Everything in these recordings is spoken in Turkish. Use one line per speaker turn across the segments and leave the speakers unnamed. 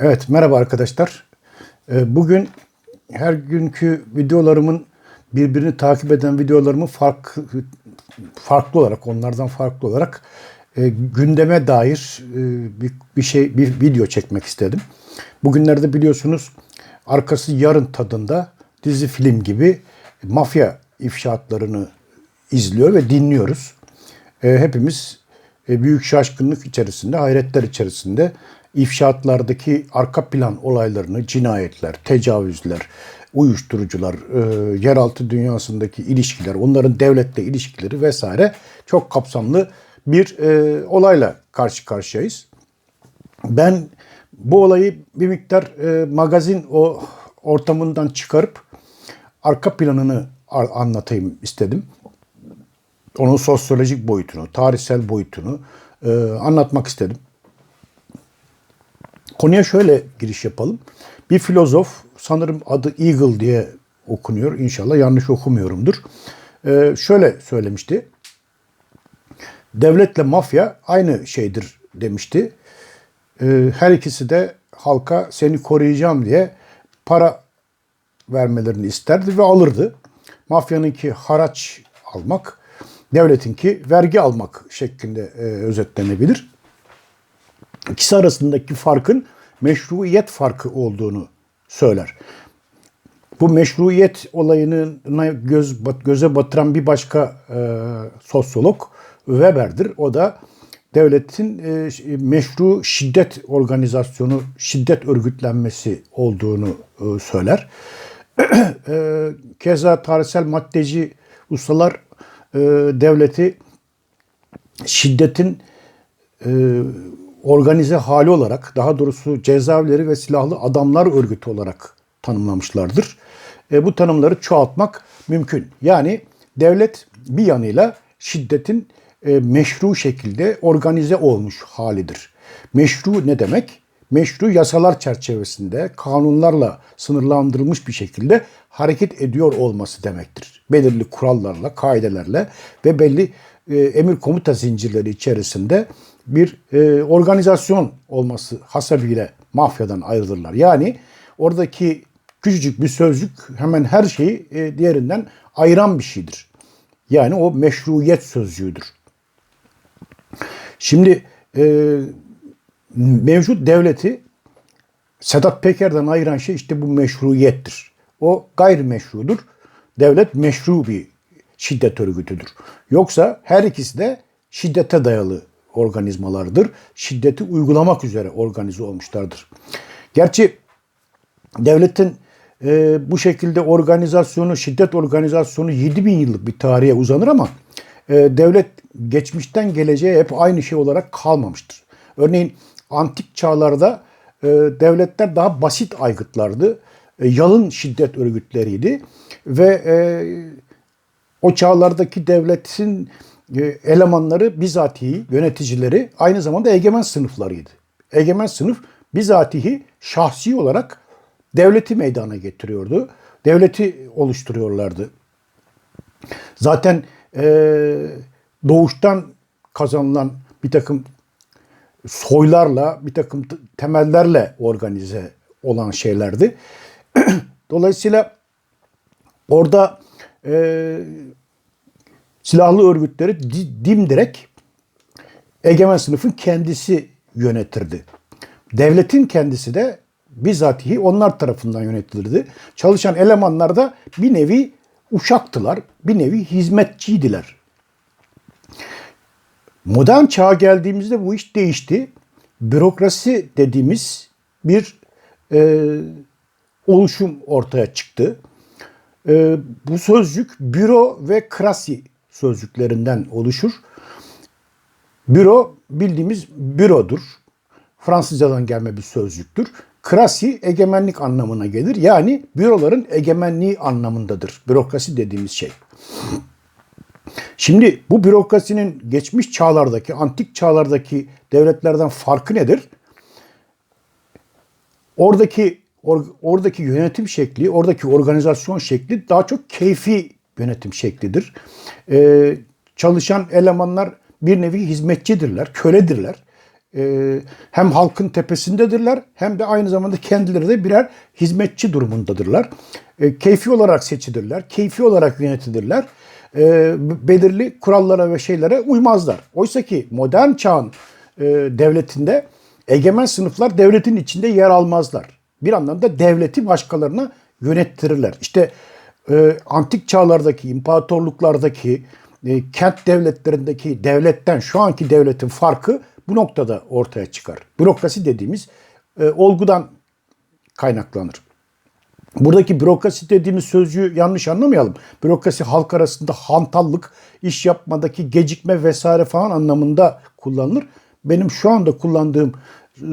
Evet, merhaba arkadaşlar. Ee, Bugün her günkü videolarımın birbirini takip eden videolarımı fark, farklı olarak, onlardan farklı olarak e, gündeme dair e, bir, bir şey, bir video çekmek istedim. Bugünlerde biliyorsunuz arkası yarın tadında dizi film gibi mafya ifşaatlarını izliyor ve dinliyoruz. E, hepimiz büyük şaşkınlık içerisinde, hayretler içerisinde ifşaatlardaki arka plan olaylarını, cinayetler, tecavüzler, uyuşturucular, e, yeraltı dünyasındaki ilişkiler, onların devletle ilişkileri vesaire çok kapsamlı bir e, olayla karşı karşıyayız. Ben bu olayı bir miktar e, magazin o ortamından çıkarıp arka planını anlatayım istedim onun sosyolojik boyutunu, tarihsel boyutunu e, anlatmak istedim. Konuya şöyle giriş yapalım. Bir filozof, sanırım adı Eagle diye okunuyor. İnşallah yanlış okumuyorumdur. E, şöyle söylemişti. Devletle mafya aynı şeydir demişti. E, her ikisi de halka seni koruyacağım diye para vermelerini isterdi ve alırdı. Mafyanınki haraç almak, devletinki vergi almak şeklinde e, özetlenebilir. İkisi arasındaki farkın meşruiyet farkı olduğunu söyler. Bu meşruiyet olayını göz, göze batıran bir başka e, sosyolog Weber'dir. O da devletin e, meşru şiddet organizasyonu, şiddet örgütlenmesi olduğunu e, söyler. e, keza tarihsel maddeci ustalar e, devleti şiddetin e, organize hali olarak, daha doğrusu cezaevleri ve silahlı adamlar örgütü olarak tanımlamışlardır. E, bu tanımları çoğaltmak mümkün. Yani devlet bir yanıyla şiddetin e, meşru şekilde organize olmuş halidir. Meşru ne demek? Meşru yasalar çerçevesinde kanunlarla sınırlandırılmış bir şekilde hareket ediyor olması demektir. Belirli kurallarla, kaidelerle ve belli e, emir komuta zincirleri içerisinde bir e, organizasyon olması hasabıyla mafyadan ayrılırlar. Yani oradaki küçücük bir sözcük hemen her şeyi e, diğerinden ayıran bir şeydir. Yani o meşruiyet sözcüğüdür. Şimdi e, mevcut devleti Sedat Peker'den ayıran şey işte bu meşruiyettir. O gayrimeşrudur. Devlet meşru bir şiddet örgütüdür. Yoksa her ikisi de şiddete dayalı organizmalardır. Şiddeti uygulamak üzere organize olmuşlardır. Gerçi devletin e, bu şekilde organizasyonu, şiddet organizasyonu 7000 yıllık bir tarihe uzanır ama e, devlet geçmişten geleceğe hep aynı şey olarak kalmamıştır. Örneğin antik çağlarda e, devletler daha basit aygıtlardı. E, yalın şiddet örgütleriydi ve e, o çağlardaki devletin elemanları bizatihi yöneticileri aynı zamanda egemen sınıflarıydı. Egemen sınıf bizatihi şahsi olarak devleti meydana getiriyordu. Devleti oluşturuyorlardı. Zaten e, doğuştan kazanılan bir takım soylarla, bir takım temellerle organize olan şeylerdi. Dolayısıyla orada e, silahlı örgütleri dimdirek egemen sınıfın kendisi yönetirdi. Devletin kendisi de bizatihi onlar tarafından yönetilirdi. Çalışan elemanlar da bir nevi uşaktılar, bir nevi hizmetçiydiler. Modern çağa geldiğimizde bu iş değişti. Bürokrasi dediğimiz bir e, oluşum ortaya çıktı. E, bu sözcük büro ve krasi sözcüklerinden oluşur. Büro bildiğimiz bürodur. Fransızcadan gelme bir sözcüktür. Krasi egemenlik anlamına gelir. Yani büroların egemenliği anlamındadır. Bürokrasi dediğimiz şey. Şimdi bu bürokrasinin geçmiş çağlardaki, antik çağlardaki devletlerden farkı nedir? Oradaki or, oradaki yönetim şekli, oradaki organizasyon şekli daha çok keyfi yönetim şeklidir. Ee, çalışan elemanlar bir nevi hizmetçidirler, köledirler. e, hem halkın tepesindedirler hem de aynı zamanda kendileri de birer hizmetçi durumundadırlar. E, keyfi olarak seçilirler, keyfi olarak yönetilirler. E, belirli kurallara ve şeylere uymazlar. Oysa ki modern çağın e, devletinde egemen sınıflar devletin içinde yer almazlar. Bir anlamda devleti başkalarına yönettirirler. İşte e, antik çağlardaki, imparatorluklardaki, e, kent devletlerindeki devletten şu anki devletin farkı bu noktada ortaya çıkar. Bürokrasi dediğimiz e, olgudan kaynaklanır. Buradaki bürokrasi dediğimiz sözcüğü yanlış anlamayalım. Bürokrasi halk arasında hantallık, iş yapmadaki gecikme vesaire falan anlamında kullanılır. Benim şu anda kullandığım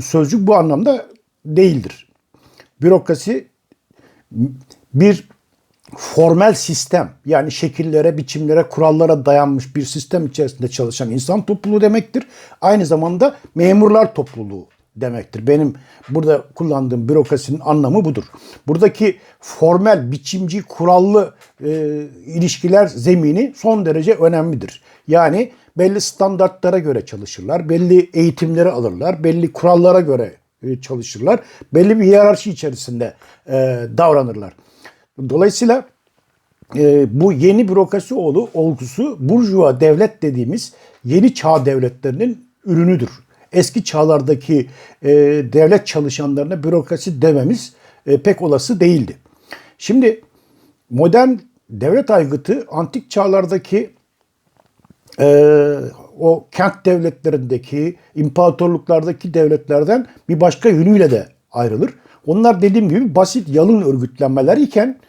sözcük bu anlamda değildir. Bürokrasi bir formel sistem yani şekillere, biçimlere, kurallara dayanmış bir sistem içerisinde çalışan insan topluluğu demektir. Aynı zamanda memurlar topluluğu demektir. Benim burada kullandığım bürokrasinin anlamı budur. Buradaki formel, biçimci, kurallı e, ilişkiler zemini son derece önemlidir. Yani belli standartlara göre çalışırlar, belli eğitimleri alırlar, belli kurallara göre e, çalışırlar, belli bir hiyerarşi içerisinde e, davranırlar. Dolayısıyla e, bu yeni bürokrasi oğlu olgusu burjuva devlet dediğimiz yeni çağ devletlerinin ürünüdür. Eski çağlardaki e, devlet çalışanlarına bürokrasi dememiz e, pek olası değildi. Şimdi modern devlet aygıtı antik çağlardaki e, o kent devletlerindeki, imparatorluklardaki devletlerden bir başka yönüyle de ayrılır. Onlar dediğim gibi basit yalın örgütlenmeler iken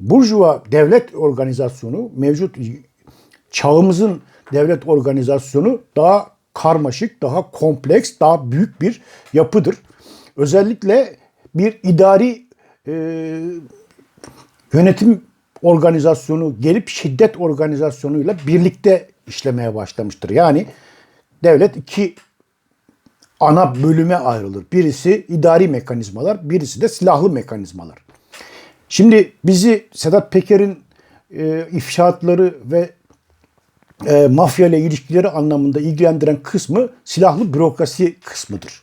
Burjuva devlet organizasyonu mevcut çağımızın devlet organizasyonu daha karmaşık, daha kompleks, daha büyük bir yapıdır. Özellikle bir idari e, yönetim organizasyonu gelip şiddet organizasyonuyla birlikte işlemeye başlamıştır. Yani devlet iki ana bölüme ayrılır. Birisi idari mekanizmalar, birisi de silahlı mekanizmalar. Şimdi bizi Sedat Peker'in e, ifşaatları ve e, mafya ile ilişkileri anlamında ilgilendiren kısmı silahlı bürokrasi kısmıdır.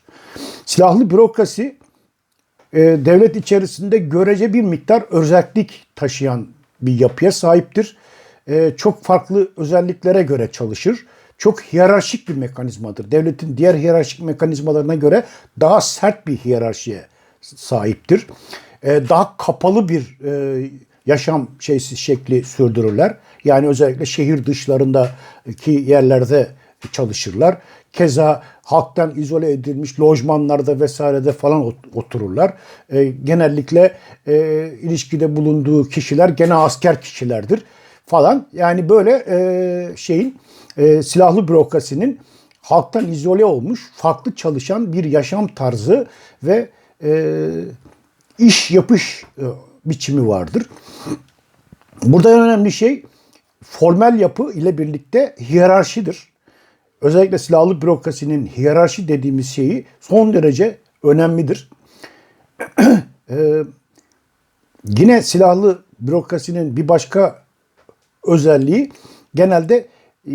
Silahlı bürokrasi e, devlet içerisinde görece bir miktar özellik taşıyan bir yapıya sahiptir. E, çok farklı özelliklere göre çalışır. Çok hiyerarşik bir mekanizmadır. Devletin diğer hiyerarşik mekanizmalarına göre daha sert bir hiyerarşiye sahiptir. E, daha kapalı bir e, yaşam şeysi şekli sürdürürler. Yani özellikle şehir dışlarındaki yerlerde çalışırlar. Keza halktan izole edilmiş lojmanlarda vesairede falan otururlar. E, genellikle e, ilişkide bulunduğu kişiler gene asker kişilerdir falan. Yani böyle e, şeyin e, silahlı bürokrasinin halktan izole olmuş, farklı çalışan bir yaşam tarzı ve e, iş yapış e, biçimi vardır. Burada en önemli şey formel yapı ile birlikte hiyerarşidir. Özellikle silahlı bürokrasinin hiyerarşi dediğimiz şeyi son derece önemlidir. ee, yine silahlı bürokrasinin bir başka özelliği genelde e,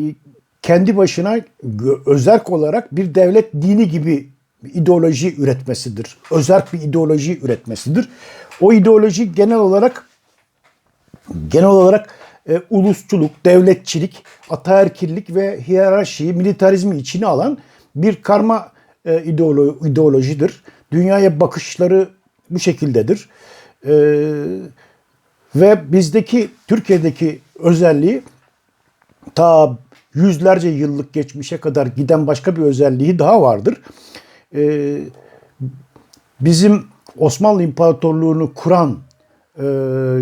kendi başına özerk olarak bir devlet dini gibi ideoloji üretmesidir. Özerk bir ideoloji üretmesidir. O ideoloji genel olarak genel olarak e, ulusçuluk, devletçilik, ataerkillik ve hiyerarşiyi, militarizmi içine alan bir karma e, ideolo ideolojidir. Dünyaya bakışları bu şekildedir. E, ve bizdeki, Türkiye'deki özelliği ta yüzlerce yıllık geçmişe kadar giden başka bir özelliği daha vardır. E, bizim Osmanlı İmparatorluğu'nu kuran e,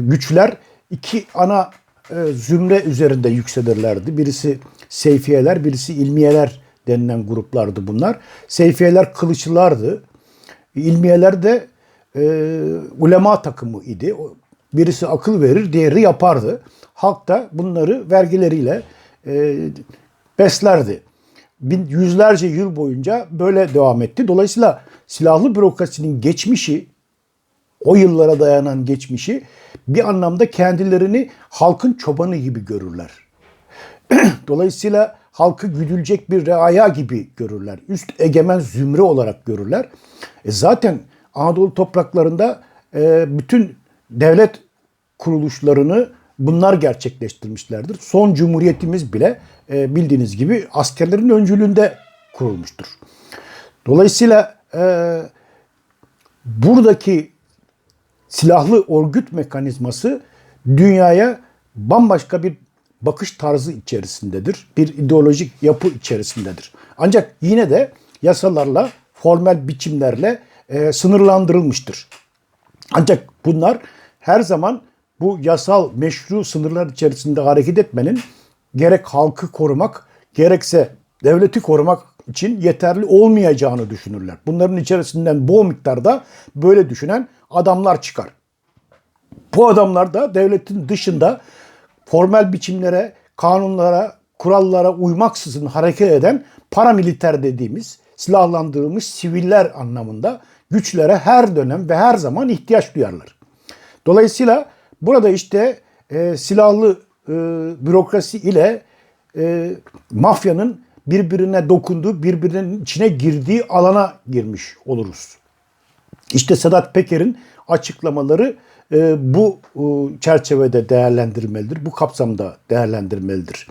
güçler iki ana e, zümre üzerinde yükselirlerdi. Birisi Seyfiyeler, birisi ilmiyeler denilen gruplardı bunlar. Seyfiyeler kılıçlılardı. İlmiyeler de e, ulema takımı idi. Birisi akıl verir, diğeri yapardı. Halk da bunları vergileriyle e, beslerdi. Bin, yüzlerce yıl boyunca böyle devam etti. Dolayısıyla silahlı bürokrasinin geçmişi, o yıllara dayanan geçmişi bir anlamda kendilerini halkın çobanı gibi görürler. Dolayısıyla halkı güdülecek bir reaya gibi görürler. Üst egemen zümre olarak görürler. E zaten Anadolu topraklarında e, bütün devlet kuruluşlarını bunlar gerçekleştirmişlerdir. Son cumhuriyetimiz bile e, bildiğiniz gibi askerlerin öncülüğünde kurulmuştur. Dolayısıyla e, buradaki silahlı örgüt mekanizması dünyaya bambaşka bir bakış tarzı içerisindedir. Bir ideolojik yapı içerisindedir. Ancak yine de yasalarla, formel biçimlerle e, sınırlandırılmıştır. Ancak bunlar her zaman bu yasal meşru sınırlar içerisinde hareket etmenin gerek halkı korumak gerekse devleti korumak için yeterli olmayacağını düşünürler. Bunların içerisinden bol miktarda böyle düşünen adamlar çıkar. Bu adamlar da devletin dışında formel biçimlere, kanunlara, kurallara uymaksızın hareket eden paramiliter dediğimiz silahlandırılmış siviller anlamında güçlere her dönem ve her zaman ihtiyaç duyarlar. Dolayısıyla burada işte e, silahlı e, bürokrasi ile e, mafyanın birbirine dokunduğu, birbirinin içine girdiği alana girmiş oluruz. İşte Sedat Peker'in açıklamaları e, bu e, çerçevede değerlendirmelidir. Bu kapsamda değerlendirmelidir.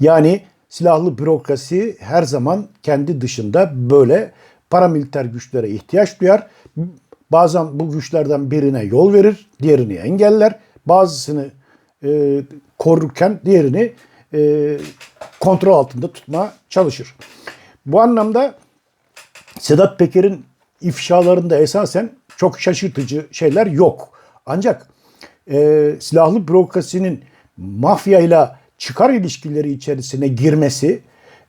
Yani silahlı bürokrasi her zaman kendi dışında böyle paramiliter güçlere ihtiyaç duyar. Bazen bu güçlerden birine yol verir, diğerini engeller. Bazısını e, korurken diğerini e, kontrol altında tutmaya çalışır. Bu anlamda Sedat Peker'in ifşalarında esasen çok şaşırtıcı şeyler yok. Ancak e, silahlı bürokrasinin mafyayla çıkar ilişkileri içerisine girmesi,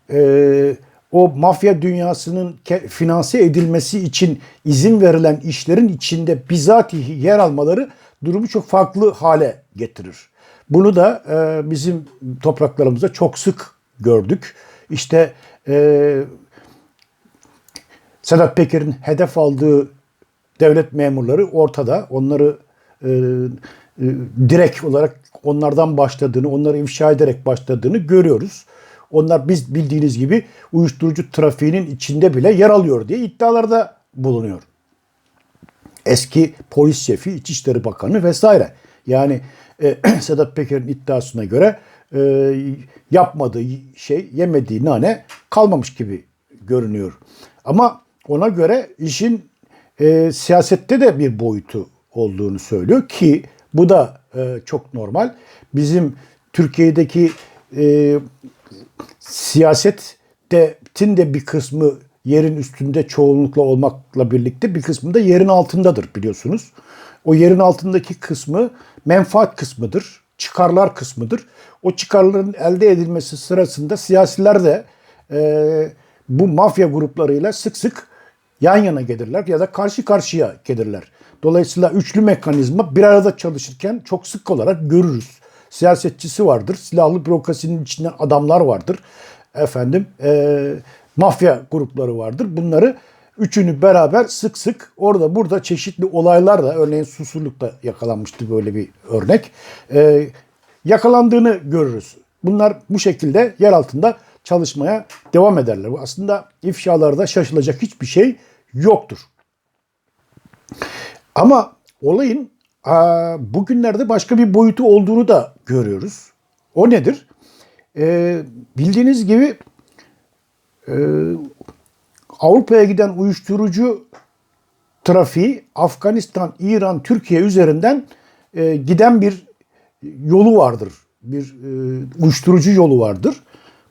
e, o mafya dünyasının finanse edilmesi için izin verilen işlerin içinde bizatihi yer almaları durumu çok farklı hale getirir. Bunu da e, bizim topraklarımızda çok sık gördük. İşte e, Sedat Peker'in hedef aldığı devlet memurları ortada. Onları e, e, direkt olarak onlardan başladığını, onları ifşa ederek başladığını görüyoruz. Onlar biz bildiğiniz gibi uyuşturucu trafiğinin içinde bile yer alıyor diye iddialarda bulunuyor. Eski polis şefi, İçişleri Bakanı vesaire. Yani e, Sedat Peker'in iddiasına göre e, yapmadığı şey, yemediği nane kalmamış gibi görünüyor. Ama ona göre işin e, siyasette de bir boyutu olduğunu söylüyor ki bu da e, çok normal. Bizim Türkiye'deki e, siyasetin de bir kısmı yerin üstünde çoğunlukla olmakla birlikte bir kısmı da yerin altındadır biliyorsunuz. O yerin altındaki kısmı menfaat kısmıdır, çıkarlar kısmıdır. O çıkarların elde edilmesi sırasında siyasiler de e, bu mafya gruplarıyla sık sık yan yana gelirler ya da karşı karşıya gelirler. Dolayısıyla üçlü mekanizma bir arada çalışırken çok sık olarak görürüz. Siyasetçisi vardır, silahlı bürokrasinin içinde adamlar vardır. Efendim, e, mafya grupları vardır. Bunları üçünü beraber sık sık orada burada çeşitli olaylarla örneğin Susurluk'ta yakalanmıştı böyle bir örnek. E, yakalandığını görürüz. Bunlar bu şekilde yer altında çalışmaya devam ederler. Aslında ifşalarda şaşılacak hiçbir şey yoktur. Ama olayın bugünlerde başka bir boyutu olduğunu da görüyoruz. O nedir? Ee, bildiğiniz gibi e, Avrupa'ya giden uyuşturucu trafiği Afganistan, İran, Türkiye üzerinden e, giden bir yolu vardır. Bir e, uyuşturucu yolu vardır.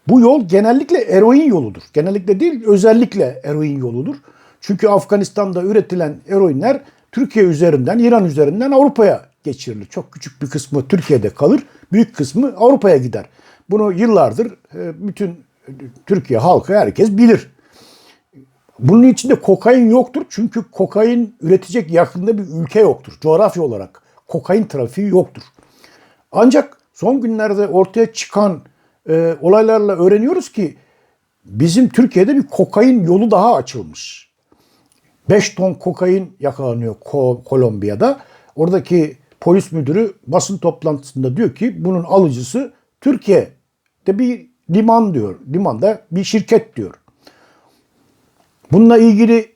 Bu yol genellikle eroin yoludur. Genellikle değil, özellikle eroin yoludur. Çünkü Afganistan'da üretilen eroinler Türkiye üzerinden, İran üzerinden Avrupa'ya geçirilir. Çok küçük bir kısmı Türkiye'de kalır, büyük kısmı Avrupa'ya gider. Bunu yıllardır e, bütün Türkiye halkı herkes bilir. Bunun içinde kokain yoktur çünkü kokain üretecek yakında bir ülke yoktur. Coğrafya olarak kokain trafiği yoktur. Ancak son günlerde ortaya çıkan e, olaylarla öğreniyoruz ki bizim Türkiye'de bir kokain yolu daha açılmış. 5 ton kokain yakalanıyor Ko- Kolombiya'da. Oradaki polis müdürü basın toplantısında diyor ki bunun alıcısı Türkiye'de bir liman diyor. Limanda bir şirket diyor. Bununla ilgili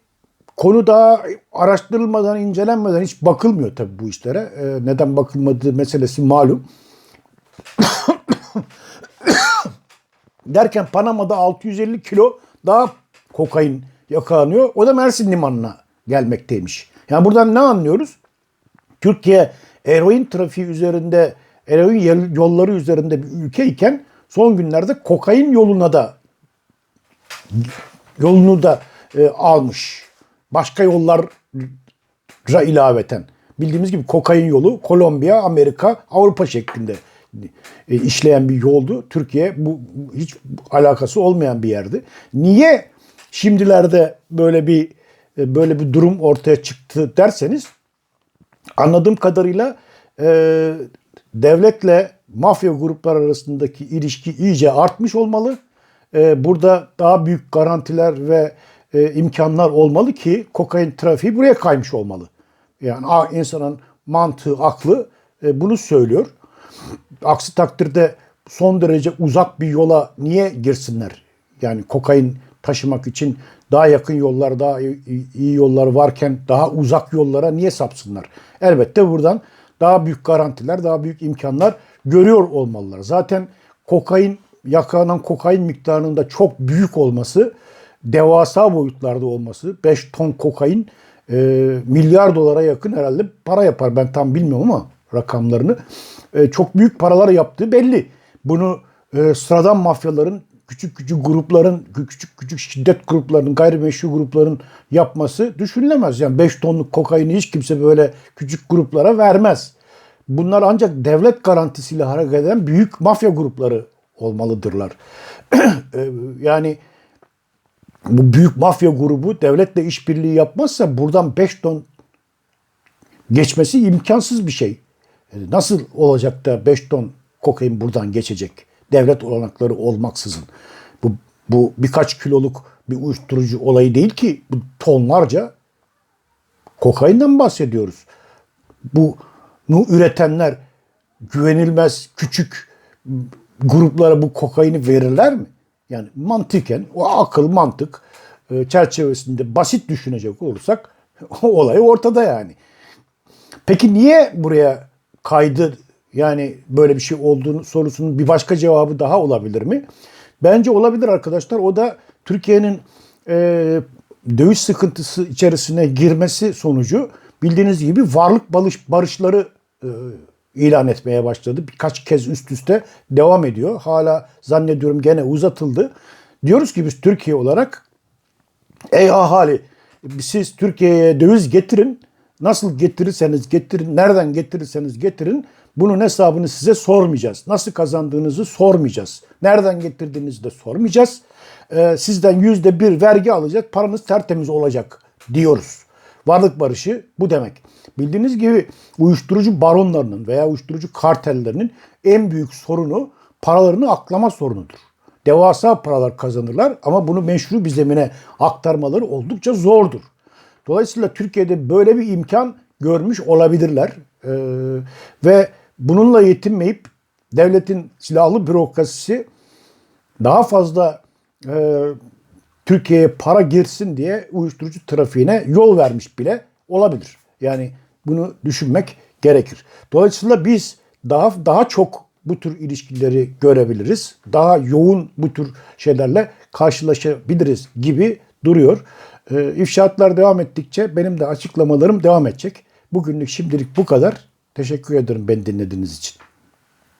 konu daha araştırılmadan, incelenmeden hiç bakılmıyor tabii bu işlere. Ee, neden bakılmadığı meselesi malum. Derken Panama'da 650 kilo daha kokain yakalanıyor. O da Mersin limanına gelmekteymiş. Yani buradan ne anlıyoruz? Türkiye eroin trafiği üzerinde, eroin yol- yolları üzerinde bir ülke iken son günlerde kokain yoluna da yolunu da e, almış. Başka yollara ilaveten. Bildiğimiz gibi kokain yolu Kolombiya, Amerika, Avrupa şeklinde e, işleyen bir yoldu. Türkiye bu hiç alakası olmayan bir yerdi. Niye şimdilerde böyle bir e, böyle bir durum ortaya çıktı derseniz anladığım kadarıyla e, devletle mafya gruplar arasındaki ilişki iyice artmış olmalı. E, burada daha büyük garantiler ve e, imkanlar olmalı ki kokain trafiği buraya kaymış olmalı. Yani insanın mantığı, aklı e, bunu söylüyor. Aksi takdirde son derece uzak bir yola niye girsinler? Yani kokain taşımak için daha yakın yollar, daha iyi, yollar varken daha uzak yollara niye sapsınlar? Elbette buradan daha büyük garantiler, daha büyük imkanlar görüyor olmalılar. Zaten kokain, yakalanan kokain miktarının da çok büyük olması, devasa boyutlarda olması, 5 ton kokain e, milyar dolara yakın herhalde para yapar. Ben tam bilmiyorum ama rakamlarını. E, çok büyük paralar yaptığı belli. Bunu e, sıradan mafyaların, küçük küçük grupların, küçük küçük şiddet gruplarının, gayrimeşru grupların yapması düşünülemez. Yani 5 tonluk kokaini hiç kimse böyle küçük gruplara vermez. Bunlar ancak devlet garantisiyle hareket eden büyük mafya grupları olmalıdırlar. Yani bu büyük mafya grubu devletle işbirliği yapmazsa buradan 5 ton geçmesi imkansız bir şey. Nasıl olacak da 5 ton kokain buradan geçecek? Devlet olanakları olmaksızın. Bu, bu birkaç kiloluk bir uyuşturucu olayı değil ki. Bu tonlarca kokainden bahsediyoruz. Bunu üretenler güvenilmez küçük gruplara bu kokaini verirler mi? Yani mantıken o akıl mantık e, çerçevesinde basit düşünecek olursak olay ortada yani. Peki niye buraya kaydı yani böyle bir şey olduğunu sorusunun bir başka cevabı daha olabilir mi? Bence olabilir arkadaşlar. O da Türkiye'nin e, döviz sıkıntısı içerisine girmesi sonucu bildiğiniz gibi varlık barış, barışları e, ilan etmeye başladı. Birkaç kez üst üste devam ediyor. Hala zannediyorum gene uzatıldı. Diyoruz ki biz Türkiye olarak Ey ahali siz Türkiye'ye döviz getirin. Nasıl getirirseniz getirin, nereden getirirseniz getirin. Bunun hesabını size sormayacağız. Nasıl kazandığınızı sormayacağız. Nereden getirdiğinizi de sormayacağız. Ee, sizden yüzde bir vergi alacağız. Paranız tertemiz olacak diyoruz. Varlık barışı bu demek. Bildiğiniz gibi uyuşturucu baronlarının veya uyuşturucu kartellerinin en büyük sorunu paralarını aklama sorunudur devasa paralar kazanırlar ama bunu meşru bir zemine aktarmaları oldukça zordur. Dolayısıyla Türkiye'de böyle bir imkan görmüş olabilirler. Ee, ve bununla yetinmeyip devletin silahlı bürokrasisi daha fazla e, Türkiye'ye para girsin diye uyuşturucu trafiğine yol vermiş bile olabilir. Yani bunu düşünmek gerekir. Dolayısıyla biz daha daha çok bu tür ilişkileri görebiliriz. Daha yoğun bu tür şeylerle karşılaşabiliriz gibi duruyor. Ee, ifşaatlar devam ettikçe benim de açıklamalarım devam edecek. Bugünlük şimdilik bu kadar. Teşekkür ederim beni dinlediğiniz için.